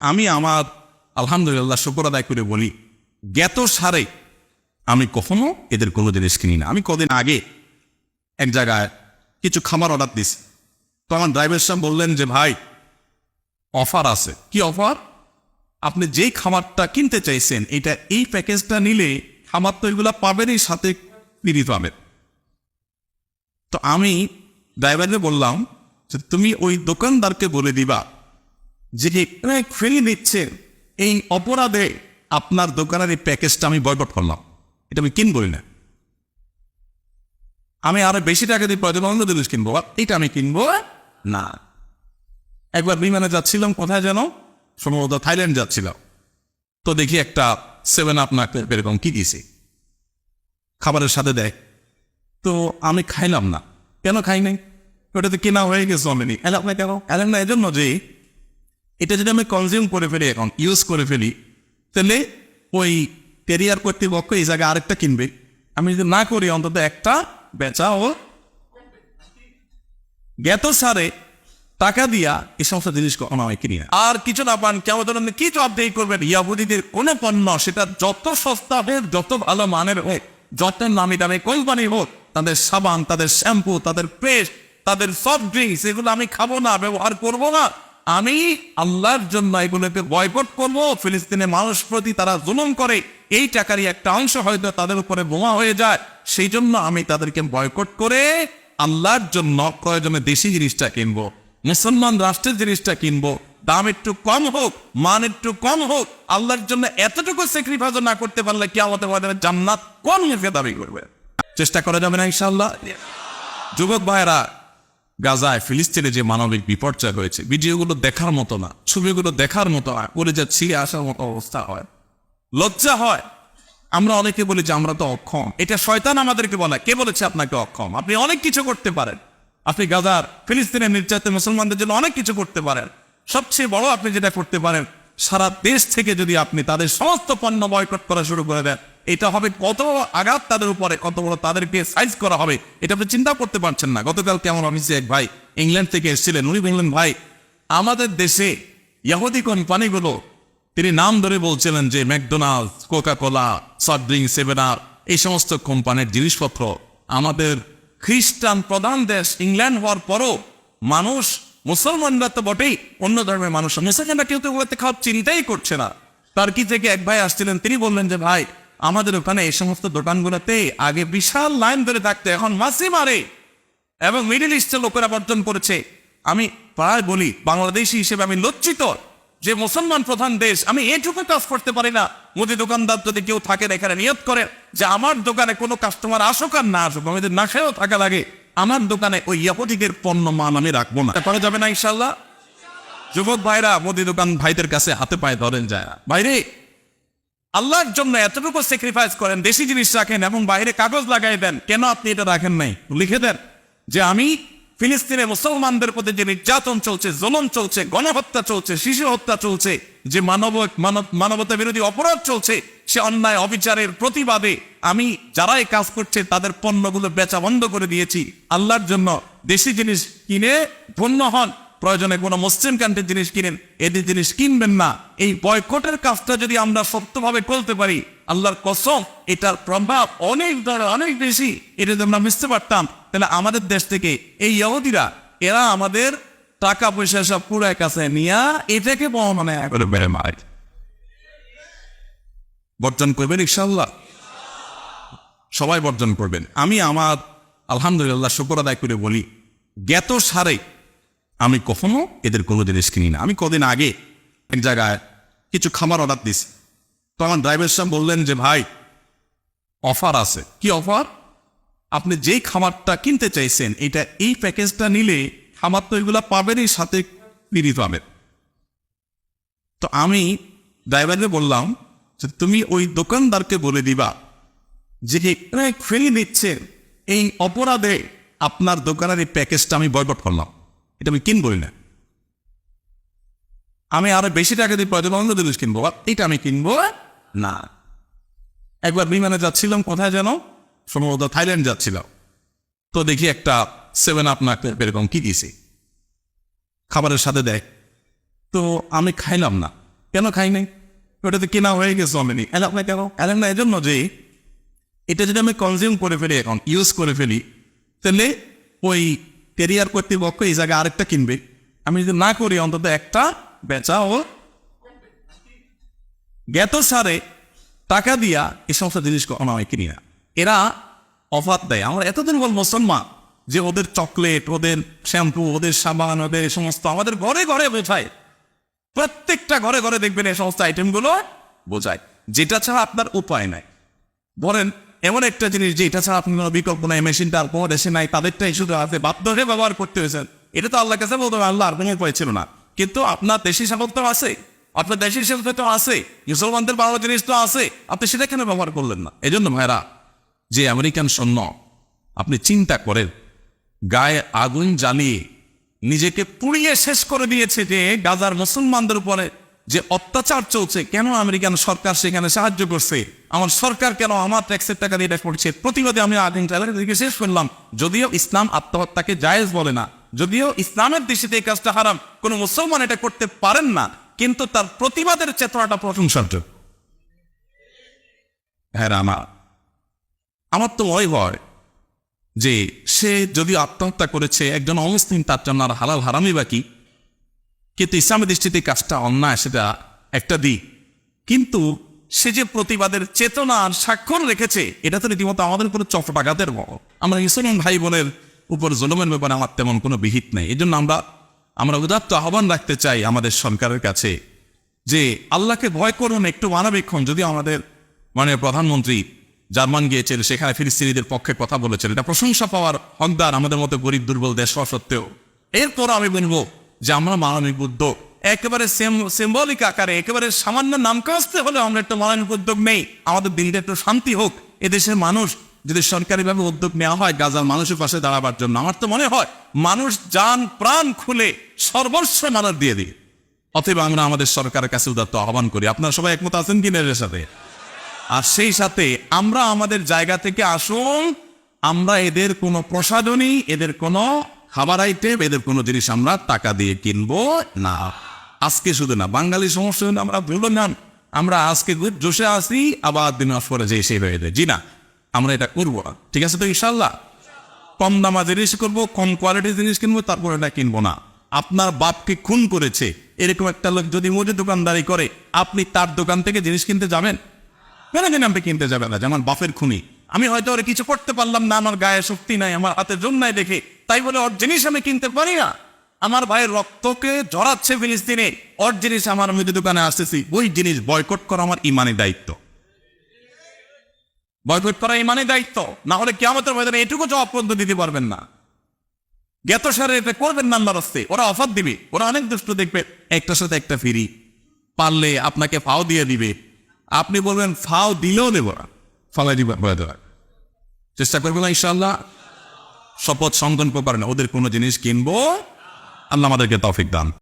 আমি আমার, আলহামদুলিল্লাহ, শুকর আদায় করে বলি, জ্ঞাত সারে আমি কখনো এদের কোনো জিনিস কিনি না। আমি কদিন আগে এক জায়গায় কিছু খাবার অর্ডার দিছি। তো আমার ড্রাইভার সাহেব বললেন যে, ভাই, অফার আছে। কি অফার? আপনি যেই খামারটা কিনতে চাইছেন, এটা এই প্যাকেজটা নিলে খামার তো এগুলা পাবেনই, সাথে ফ্রি পাবেন। তো আমি ড্রাইভারকে বললাম যে, তুমি ওই দোকানদারকে বলে দিবা যে এখানে ফ্রি দিচ্ছে এই অপরাধে আপনার দোকানের এই প্যাকেজটা আমি বয়কট করলাম। এটা আমি কিনবই না। আমি আরও বেশি টাকা দিয়ে প্রয়োজন অন্য জিনিস কিনবো। এটা আমি কিনবো না। একবার বিমানে যাচ্ছিলাম, কোথায় যেন? সম্ভবত থাইল্যান্ড যাচ্ছিলাম। তো দেখি একটা সেভেন আপ না এরকম কি দিয়েছি খাবারের সাথে দেয়। তো আমি খাইলাম না। কেন খাই নাই? ওটাতে কেনা হয়ে গেছে অলরেডি এলাম না কেন? এলাম না এজন্য যে এটা যদি আমি কনজিউম করে ফেলি এখন ইউজ করে ফেলি, তাহলে ওই ক্যারিয়ার কর্তৃপক্ষ এই জায়গায় আরেকটা কিনবে। আমি যদি না করি, অন্তত একটা বেচা ও জ্ঞাত সারে টাকা দিয়া এই সমস্ত জিনিস কখনো আমি কিনি আর কিছু না পান, কেমন ধরনের কি জবাবদেহি করবেন? ইয়াহুদিদের কোন পণ্য, সেটা যত সস্তা হোক, যত ভালো মানের হোক যত নামি দামি কোম্পানি হোক, তাদের সাবান, তাদের শ্যাম্পু, তাদের পেস্ট তাদের সফট ড্রিঙ্কস, এগুলো আমি খাব না, ব্যবহার করব না। আমি আল্লাহর জন্য এগুলোকে বয়কট করব ফিলিস্তিনের মানুষ প্রতি তারা জুলুম করে, এই টাকারই একটা অংশ হয়তো তাদের উপরে বোমা হয়ে যায়। সেই জন্য আমি তাদেরকে বয়কট করে আল্লাহর জন্য প্রয়োজনে দেশি জিনিসটা কিনবো, মুসলমান রাষ্ট্রের জিনিসটা কিনবো। দাম একটু কম হোক, মান একটু কম হোক, আল্লাহর জন্য এতটুকু স্যাক্রিফাইস না করতে পারলে কি আমাদের জান্নাত কোন দাবি করবে? চেষ্টা করা যাবে না ইনশাল্লাহ যুবক ভাইরা গাজায় ফিলিস্তিনে যে মানবিক বিপর্যয় হয়েছে, ভিডিওগুলো দেখার মতো না, ছবিগুলো দেখার মতো না করে যা ছিঁড়ে আসার মতো অবস্থা হয়। লজ্জা হয়। আমরা অনেকে বলি যে আমরা তো অক্ষম। এটা শয়তান আমাদেরকে বলে কে বলেছে আপনাকে অক্ষম? আপনি অনেক কিছু করতে পারেন। আপনি গাজার ফিলিস্তিনের নির্যাতন মুসলমানদের জন্য অনেক কিছু করতে পারেন। সবচেয়ে বড় আপনি যেটা করতে পারেন, সারা দেশ থেকে যদি আপনি তাদের সমস্ত পণ্য বয়কট করা শুরু করে দেন এটা হবে কত আঘাত তাদের উপরে, কত বড় তাদেরকে সাইজ করা হবে, এটা আপনি চিন্তা করতে পারছেন না। গতকাল কেমন অফিসে এক ভাই ইংল্যান্ড থেকে এসেছিলেন, উনি বললেন, ভাই, আমাদের দেশে ইয়াহুদি কোম্পানিগুলো, তিনি নাম ধরে বলছিলেন যে McDonald Coca Cola soft drink seven আর এই সমস্ত কোম্পানির জিনিসপত্র আমাদের খ্রিস্টান প্রধান দেশ ইংল্যান্ড হওয়ার পরও মানুষ, মুসলমানরা তো বটেই অন্য ধর্মের মানুষ। মুসলমানরা কেউ তো খাওয়ার চিন্তাই করছে না। টার্কি থেকে এক ভাই আসছিলেন, তিনি বললেন যে, ভাই আমাদের ওখানে এই সমস্ত দোকানগুলোতে আগে বিশাল লাইন ধরে থাকতে, এখন মাসি মারে। এবং মিডিল ইস্টের লোকেরা বর্জন করেছে। আমি প্রায় বলি, বাংলাদেশি হিসেবে আমি লজ্জিত যে মুসলমান প্রধান দেশ, আমি এটুকু কাজ করতে পারি না। মুদি দোকানদার যদি কেউ থাকে এখানে নিয়ত করে যে আমার দোকানে কোনো কাস্টমার আসুক আর না আসুক, আমাদের না খেয়েও থাকা লাগে। আমার দোকানে ওই ইয়াহুদিকের পণ্য মান আমি রাখব না। করা যাবে না ইনশাল্লাহ যুবক ভাইরা, মুদি দোকান ভাইদের কাছে হাতে পায়ে ধরেন যায় বাইরে আল্লাহর জন্য এতটুকু স্যাক্রিফাইস করেন দেশি জিনিস রাখেন এবং বাইরে কাগজ লাগাই দেন, কেন আপনি এটা রাখেন নাই? লিখে দেন যে আমি ফিলিস্তিনে মুসলমানদের প্রতি যে নির্যাতন চলছে জলন চলছে, গণহত্যা চলছে, শিশু হত্যা চলছে, যে মানব, মানবতা বিরোধী অপরাধ চলছে, সে অন্যায় অবিচারের প্রতিবাদে আমি যারাই কাজ করছে, তাদের পণ্যগুলো বেচা বন্ধ করে দিয়েছি। আল্লাহর জন্য দেশি জিনিস কিনে ধন্য হন। প্রয়োজনে কোনো মুসলিম কান্ট্রির জিনিস কিনেন এদের জিনিস কিনবেন না। এই বয়কটের কাজটা যদি আমরা সত্যভাবে করতে পারি আল্লাহর কসম এটার প্রভাব অনেক অনেক বেশি। এটা যদি আমরা বুঝতে পারতাম তাহলে আমাদের দেশ থেকে এই ইহুদিরা এরা আমাদের টাকা পয়সা সব পুরো কাছে নিয়ে এটাকে মারে বর্জন করবেন ইনশাল্লাহ সবাই বর্জন করবেন। আমি আমার আলহামদুলিল্লাহ শুকর আদায় করে বলি জ্ঞাত সারে আমি কখনো এদের কোনো জিনিস কিনি না। আমি কদিন আগে এক জায়গায় কিছু খাবার অর্ডার দিছি। তো আমার ড্রাইভার সাহেব বললেন যে, ভাই অফার আছে। কি অফার আপনি যেই খাবারটা কিনতে চাইছেন, এটা এই প্যাকেজটা নিলে খাবার তো এগুলা পাবেনই, সাথে ফ্রি পাবেন। তো আমি ড্রাইভারকে বললাম যে, তুমি ওই দোকানদারকে বলে দিবা যে ফ্রি দিচ্ছে এই অপরাধে আপনার দোকানের এই প্যাকেজটা আমি বয়কট করলাম। এটা আমি কিনবই না। আমি আরও বেশি টাকা দিয়ে প্রয়োজন অন্য জিনিস কিনবো। এটা আমি কিনবো। না। একবার বিমানে যাচ্ছিলাম, কোথায় যেন? সম্ভবত থাইল্যান্ড যাচ্ছিলাম। তো দেখি একটা সেভেন আপ না এরকম কি দিয়েছি খাবারের সাথে দেয়। তো আমি খাইলাম না। কেন খাই নাই? ওটা তো কেনা হয়ে গেছে অলরেডি এলাম না কেন? এলাম না এজন্য যে এটা যদি আমি কনজিউম করে ফেলি এখন ইউজ করে ফেলি, তাহলে ওই কেরিয়ার কর্তৃপক্ষ এই জায়গায় আরেকটা কিনবে। আমি যদি না করি, অন্তত একটা বেচা ও জ্ঞাত সারে টাকা দিয়া এই সমস্ত জিনিস কখনো আমি কিনি না। এরা অফার দেয়। আমরা এতদিন বল মুসলমান যে ওদের চকলেট, ওদের শ্যাম্পু, ওদের সাবান, ওদের এই সমস্ত আমাদের ঘরে ঘরে বোঝায়। প্রত্যেকটা ঘরে ঘরে দেখবেন এই সমস্ত আইটেমগুলো বোঝায়। যেটা ছাড়া আপনার উপায় নাই। বলেন এমন একটা জিনিস যে এটা ছাড়া আপনার কোনো বিকল্প নাই মেশিনটা আর কোনো দেশে নাই, তাদেরটাই শুধু আছে, বাধ্য হয়ে ব্যবহার করতে হয়েছে। এটা তো আল্লাহ কাছে বলতে আল্লাহ আর কোনো উপায় ছিল না। কিন্তু আপনার দেশি সামর্থ্য আছে, আপনার দেশি সামর্থ্য তো আছে, মুসলমানদের বাংলা জিনিস তো আছে, আপনি সেটা কেন ব্যবহার করলেন না? এই জন্য ভাইরা যে আমেরিকান সৈন্য, আপনি চিন্তা করেন, গায়ে আগুন জ্বালিয়ে নিজেকে পুড়িয়ে শেষ করে দিয়েছে যে গাজার মুসলমানদের উপরে যে অত্যাচার চলছে, কেন আমেরিকান সরকার সেখানে সাহায্য করছে? আমার সরকার কেন আমার ট্যাক্সের টাকা দিয়ে করছে প্রতিবাদে আমি আগুন ট্রাইলার দিকে শেষ করলাম। যদিও ইসলাম আত্মহত্যাকে জায়েজ বলে না, যদিও ইসলামের দৃষ্টিতে এই কাজটা হারাম, কোনো মুসলমান এটা করতে পারেন না, কিন্তু তার প্রতিবাদের চেতনাটা প্রশংসার যোগ্য। হ্যাঁ আমার আমার তো ভয় হয় যে সে যদি আত্মহত্যা করেছে, একজন অমুসলিম, তার জন্য আর হালাল হারামি বাকি কিন্তু ইসলামী দৃষ্টিতে কাজটা অন্যায় সেটা একটা দিক কিন্তু সে যে প্রতিবাদের চেতনা আর স্বাক্ষর রেখেছে এটা তো রীতিমতো আমাদের কোনো চপটাঘাতের মতো আমরা মুসলমান ভাই বোনের উপর জলমের ব্যাপারে আমার তেমন কোনো বিহিত নেই এই জন্য আমরা আমরা উদাত্ত আহ্বান রাখতে চাই আমাদের সরকারের কাছে যে আল্লাহকে ভয় করুন, একটু মানবেক্ষণ। যদি আমাদের মানে প্রধানমন্ত্রী জার্মান গিয়েছেন, সেখানে ফিলিস্তিনিদের পক্ষে কথা বলেছেন, এটা প্রশংসা পাওয়ার হকদার আমাদের মতো গরিব দুর্বল দেশ হওয়া সত্ত্বেও। এরপর আমি বলব যে আমরা মানবিক উদ্যোগ। একেবারে সিম্বলিক আকারে, একেবারে সামান্য নাম কাজতে হলে আমরা একটা মানবিক উদ্যোগ নেই। আমাদের দিনটা একটু শান্তি হোক। এদেশের মানুষ যদি সরকারিভাবে উদ্যোগ নেওয়া হয়, গাজার মানুষের পাশে দাঁড়াবার জন্য। আমার তো মনে হয়, মানুষ যান প্রাণ খুলে সর্বস্ব মানার দিয়ে দিই অতএব আমরা আমাদের সরকারের কাছে উদাত্ত আহ্বান করি। আপনারা সবাই একমত আছেন কিনা এর সাথে? আর সেই সাথে আমরা আমাদের জায়গা থেকে আসুন, আমরা এদের কোনো প্রসাধনী এদের কোনো খাবার আইটেম এদের কোনো জিনিস আমরা টাকা দিয়ে কিনবো না। আজকে শুধু না, বাঙালি সমস্যা আমরা ভুলো না আমরা আজকে জোশে আসি আবার দিন পরে যে সেই হয়ে যায়। জি না, আমরা এটা করব না। ঠিক আছে তো ইনশাল্লাহ কম দামা জিনিস করব, কম কোয়ালিটির জিনিস কিনবো, তারপর এটা কিনবো না। আপনার বাপকে খুন করেছে, এরকম একটা লোক যদি মুদি দোকানদারি করে, আপনি তার দোকান থেকে জিনিস কিনতে যাবেন? কেন আপনি কিনতে যাবেন না, যেমন বাপের খুনি। আমি হয়তো ওরে কিছু করতে পারলাম না, আমার গায়ে শক্তি নাই, আমার হাতে জোর নাই দেখে। তাই বলে ওর জিনিস আমি কিনতে পারি না। আমার ভাইয়ের রক্তকে জড়াচ্ছে ফিলিস্তিনে, ওর জিনিস আমার মুদি দোকানে আসতেছি, ওই জিনিস বয়কট করা আমার ইমানি দায়িত্ব। বয়কট করা ইমানি দায়িত্ব। না হলে কেমতের ময়দানে এটুকু জবাব পর্যন্ত দিতে পারবেন না। জ্ঞাত সারে এটা করবেন না আল্লাহর হস্তে, ওরা অফার দিবে, ওরা অনেক দুষ্ট দেখবে, একটার সাথে একটা ফিরি। পারলে আপনাকে ফাও দিয়ে দিবে। আপনি বলবেন, ফাও দিলেও দেব না। ফালাই দিবা বলে দেওয়ার চেষ্টা করবেন না ইনশাল্লাহ শপথ সংকল্প না ওদের কোনো জিনিস কিনবো, আল্লাহ আমাদেরকে তফিক দান।